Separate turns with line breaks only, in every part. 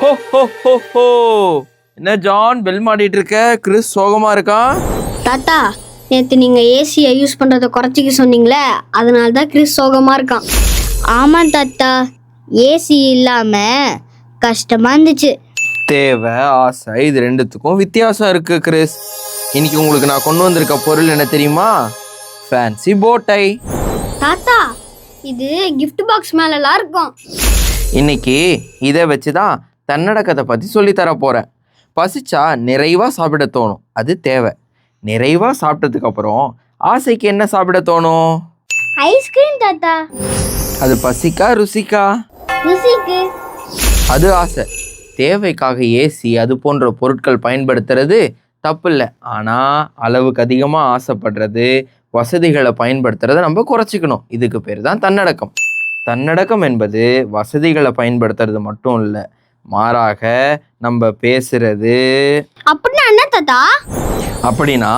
ஹோ ஹோ ஹோ ஹோ. என்ன ஜான் பெல் மாட்டிட்டு இருக்க? கிறிஸ் சோகமா இருக்கான்
தாத்தா நேற்று நீங்கள் ஏசியை யூஸ் பண்ணுறதை குறைச்சிக்க சொன்னீங்களே அதனால தான் கிறிஸ் சோகமாக இருக்கான். ஆமாம் தாத்தா ஏசி இல்லாமல் கஷ்டமாக இருந்துச்சு.
தேவை ஆசை இது ரெண்டுத்துக்கும் வித்தியாசம் இருக்கு கிறிஸ். இன்னைக்கு உங்களுக்கு நான் கொண்டு வந்திருக்க பொருள் என்ன தெரியுமா? ஃபேன்சி போட்டை
தாத்தா இது gift பாக்ஸ் மேலலாம் இருக்கும்.
இன்னைக்கு இதை வச்சு தான் தன்னடக்கத்தை பற்றி சொல்லித்தர போகிறேன் பசிச்சா நிறைவாக சாப்பிட தோணும். அது தேவை. நிறைவாக சாப்பிட்டதுக்கு அப்புறம் ஆசைக்கு என்ன சாப்பிட தோணும்?
ஐஸ்கிரீம் தாத்தா.
அது பசிக்கா ருசிக்கா?
ருசிக்கு.
அது ஆசை. தேவைக்காக ஏசி அது போன்ற பொருட்கள் பயன்படுத்துறது தப்பு இல்லை ஆனால் அளவுக்கு அதிகமாக ஆசைப்படுறது வசதிகளை பயன்படுத்துறதை நம்ம குறைச்சிக்கணும். இதுக்கு பேர் தான் தன்னடக்கம். தன்னடக்கம் என்பது வசதிகளை பயன்படுத்துறது மட்டும் இல்லை மாறாக நம்ம பேசுறது.
அப்படின்னா என்ன தாத்தா?
அப்படின்னா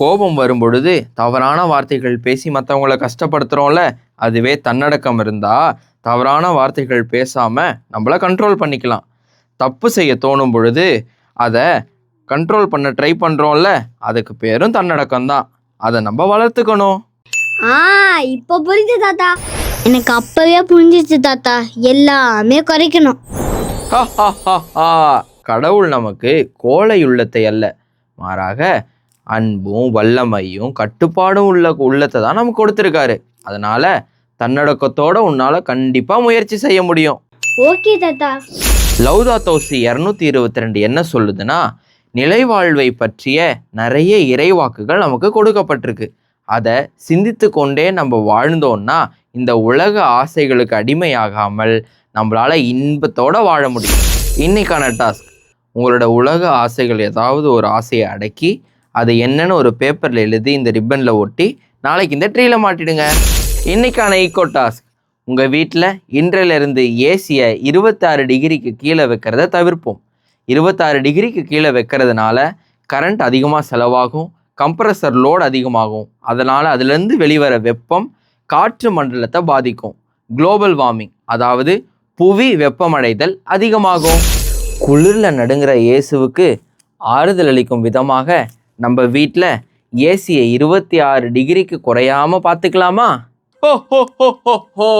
கோபம் வரும் பொழுது தவறான வார்த்தைகள் பேசி மற்றவங்கள கஷ்டப்படுத்துகிறோம்ல அதுவே தன்னடக்கம் இருந்தால் தவறான வார்த்தைகள் பேசாமல் நம்மள கண்ட்ரோல் பண்ணிக்கலாம். தப்பு செய்ய தோணும் பொழுது அதை கண்ட்ரோல் பண்ண ட்ரை பண்ணுறோம்ல அதுக்கு பேரும் தன்னடக்கம் தான். அதை நம்ம வளர்த்துக்கணும்.
ஆ இப்போ புரியுது தாத்தா. எனக்கு அப்பவே புரிஞ்சிச்சு தாத்தா. எல்லாமே குறைக்கணும்.
கடவுள் நமக்கு கோழை உள்ளத்தை அல்ல. மாறாக அன்பும் வல்லமையும் கட்டுப்பாடும் உள்ள உள்ளத்தை தான் நமக்கு கொடுத்துருக்காரு. அதனால தன்னடக்கத்தோட உன்னால கண்டிப்பா முயற்சி செய்ய முடியும்.
ஓகே தாத்தா.
லவ்தா தோசி இரநூத்தி இருபத்தி ரெண்டு என்ன சொல்லுதுன்னா நிலைவாழ்வை பற்றிய நிறைய இறைவாக்குகள் நமக்கு கொடுக்கப்பட்டிருக்கு. அதை சிந்தித்து கொண்டே நம்ம வாழ்ந்தோம்னா இந்த உலக ஆசைகளுக்கு அடிமையாகாமல் நம்மளால இன்பத்தோட வாழ முடியும். இன்னைக்கான டாஸ்க் உங்களோட உலக ஆசைகள் ஏதாவது ஒரு ஆசையை அடக்கி அது என்னன்னு ஒரு பேப்பரில் எழுதி இந்த ரிப்பனில் ஒட்டி நாளைக்கு இந்த ட்ரீல மாட்டிடுங்க. இன்னைக்கான ஈக்கோ டாஸ்க் உங்கள் வீட்டில் இன்றிலிருந்து ஏசியை இருபத்தாறு டிகிரிக்கு கீழே வைக்கிறத தவிர்ப்போம். இருபத்தாறு டிகிரிக்கு கீழே வைக்கிறதுனால கரண்ட் அதிகமாக செலவாகும் கம்ப்ரஸர் லோட் அதிகமாகும். அதனால் அதுலேருந்து வெளிவர வெப்பம் காற்று மண்டலத்தை பாதிக்கும். குளோபல் வார்மிங் அதாவது புவி வெப்பமடைதல் அதிகமாகும். குளிரில் நடுங்கிற இயேசுவுக்கு ஆறுதல் அளிக்கும் விதமாக நம்ம வீட்டில் ஏசியை இருபத்தி ஆறு டிகிரிக்கு குறையாம பார்த்துக்கலாமா? ஹோ ஹோ ஹோ ஹோ ஹோ.